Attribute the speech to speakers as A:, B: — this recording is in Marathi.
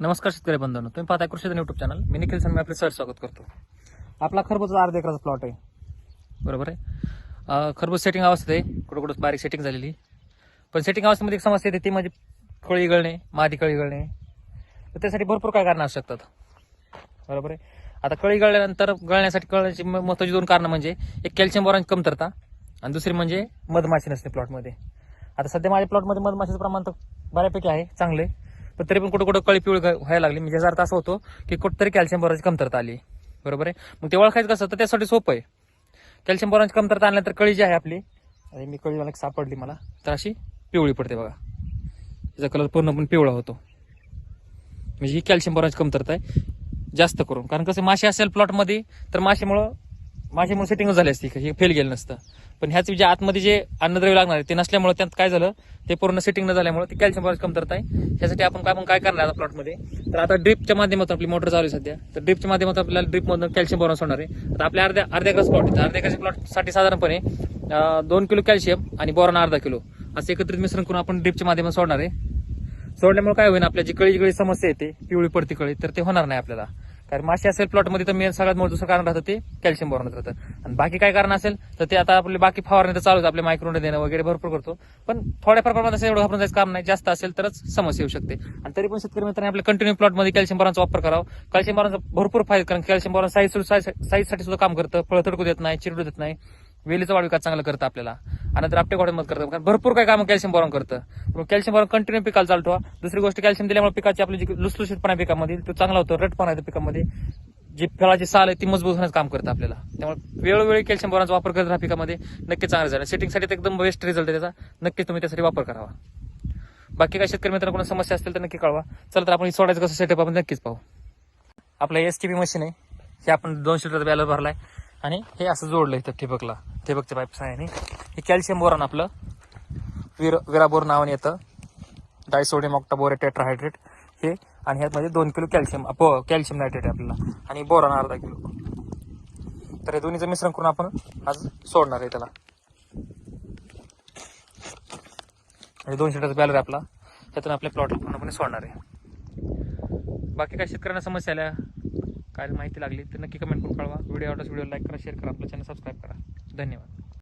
A: नमस्कार शेतकरी बंधूंनो तुम्ही पाहताय कृषी युट्यूब चॅनल मी निखिल सर आपले सर स्वागत करतो. आपला खरबूजचा अर्धा एकराचा प्लॉट आहे. बरोबर आहे? खरबूज सेटिंग अवस्थेत आहे. कुठं कुठं बारीक सेटिंग झालेली. पण सेटिंग अवस्थेमध्ये एक समस्या येते ती म्हणजे कळी गळणे मादी कळी गळणे तर त्यासाठी भरपूर काय कारणं असू शकतात. बरोबर आहे? आता कळी गळल्यानंतर गळण्यासाठी कळण्याची महत्त्वाची दोन कारणं म्हणजे एक कॅल्शियम बोरांची कमतरता आणि दुसरी म्हणजे मधमाशी नसते प्लॉटमध्ये आता सध्या माझ्या प्लॉटमध्ये मधमाशीचं प्रमाण तर बऱ्यापैकी आहे चांगले पण तरी पण कुठं कुठं कळी पिवळी व्हायला लागली. म्हणजे याचा अर्थ असं होतो की कुठंतरी कॅल्शियम बोराची कमतरता आली. बरोबर आहे? मग ते ओळखायचं कसं? तर त्यासाठी सोपं आहे. कॅल्शियम बोराची कमतरता आणल्यानंतर कळी जी आहे आपली आणि मी कळी मला एक सापडली मला तर अशी पिवळी पडते बघा. त्याचा कलर पूर्णपण पिवळा होतो. म्हणजे ही कॅल्शियम बोराची कमतरता आहे जास्त करून. कारण कसं माशी असेल प्लॉटमध्ये तर माशीमुळं माशीमुळे सेटिंग झाली असती हे फेल गेलं नसतं. पण ह्याच जे आतमध्ये जे अन्नद्रव्य लागणार आहे ते नसल्यामुळे त्यात काय झालं? ते पूर्ण सेटिंग न झाल्यामुळे ते कॅल्शियम बोराची कमतरता आहे. ह्यासाठी आपण काय काय करणार आता प्लॉटमध्ये तर आता ड्रिपच्या माध्यमातून आपली मोटर चालू आहे सध्या. तर ड्रिपच्या माध्यमातून आपल्याला ड्रिपमधून कॅल्शियम बोरॉन होणार आहे. आता आपल्या अर्ध्या अर्ध्या एकराच प्लॉट अर्ध्या एकराच्या प्लॉटसाठी साधारणपणे दोन किलो कॅल्शियम आणि बोरॉन अर्धा किलो. असं एकत्रित मिश्रण करून आपण ड्रिपच्या माध्यमात सोडणार आहे. सोडल्यामुळे काय होईल आपल्या जी कळी कळी समस्या येते पिवळी पडती कळी. तर ते होणार नाही आपल्याला. कारण मासे असेल प्लॉटमध्ये तर मेन सगळ्यात मोठं दुसरं कारण राहतं ते कॅल्शियम बोरॉन राहतं. आणि बाकी काय कारण असेल तर ते आता आपले बाकी फवारणी तर चालूच आपले मायक्रोन देणं वगैरे भरपूर करतो. पण थोड्याफार प्रमाणात असं एवढं घाबरून जायचं काम नाही. जास्त असेल तरच समस्या येऊ शकते. आणि तरी पण शेतकरी मित्रांनी आपल्या कंटिन्यू प्लॉटमध्ये कॅल्शियम बोरॉनचा वापर करावा. कॅल्शियम बोरॉनचा भरपूर फायदा कारण कॅल्शियम बोरॉन साईज साईजसाठी सुद्धा काम करतं. फळ तडकू देत नाही चिरडू देत नाही. वेलीचा वाढ विकास चांगला करतं आपल्याला. आणि नंतर आपटे मदत करतं. कारण भरपूर काय काम कॅल्शियम बोरॉन करतं. मग कॅल्शियम बोरॉन कंटिन्यू पिकाला चालतो. दुसरी गोष्ट कॅल्शियम दिल्यामुळे पिकाची आपली जी लुसलुशीतपणा पिकामध्ये तो चांगला होतो रटपणा येतो पिकामध्ये. जी फळाची साल आहे ती मजबूत होण्याचं काम करतं आपल्याला. त्यामुळे वेळोवेळी कॅल्शियम बोरॉनचा वापर करत राहा पिकामध्ये. नक्की चांगलं झालं. सेटिंगसाठी तर एकदम बेस्ट रिझल्ट आहे त्याचा. नक्की तुम्ही त्यासाठी वापर करावा. बाकी काय शेतकरी मित्रांनो कोणा समस्या असतील तर नक्की कळवा. चला तर आपण हे सोडायचं कसं सेटअप आपण नक्कीच पाहू. आपलं एस टी मशीन आहे. हे आपण दोनशे लिटर बॅलर भरलाय. आणि हे असं जोडलं इथं ठिबकला. ठिबकच्या पाईप सहाय्याने हे कॅल्शियम बोरॉन आपलं. विर विराबोर नावाने येतं. डायसोडियम ऑक्टाबोरे टेट्राहायड्रेट हे आणि ह्यामध्ये दोन किलो कॅल्शियम कॅल्शियम नायट्रेट आहे आपल्याला. आणि बोरॉन अर्धा किलो. तर हे दोन्हीचं मिश्रण करून आपण आज सोडणार आहे त्याला. आणि दोन शिटाचा बॅलर आहे आपला. त्यातून आपल्या प्लॉटला पूर्णपणे सोडणार आहे. बाकी काय शेतकऱ्यांना समस्या आल्या काय माहिती लागली तर नक्की कमेंट करून कळवा. व्हिडिओ आवडल्यास व्हिडिओ लाईक करा शेअर करा आपलं चॅनल सबस्क्राईब करा. धन्यवाद.